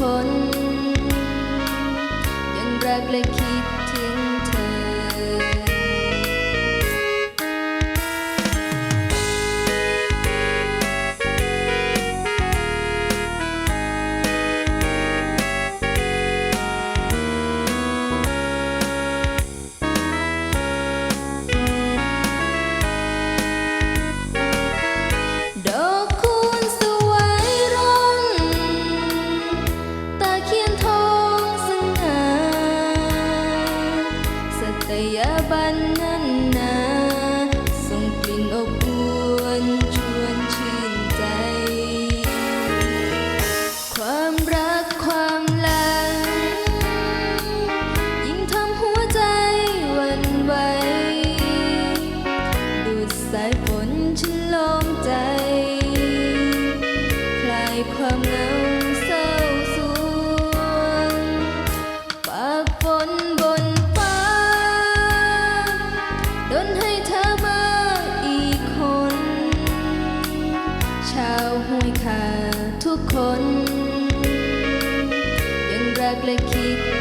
คน ยังรักและคิด ความเงาเศร้าสวงปากฝนบนฟ้าดนให้เธอมาอีกคน ชาวห้วยขาทุกคน ยังรักและคิด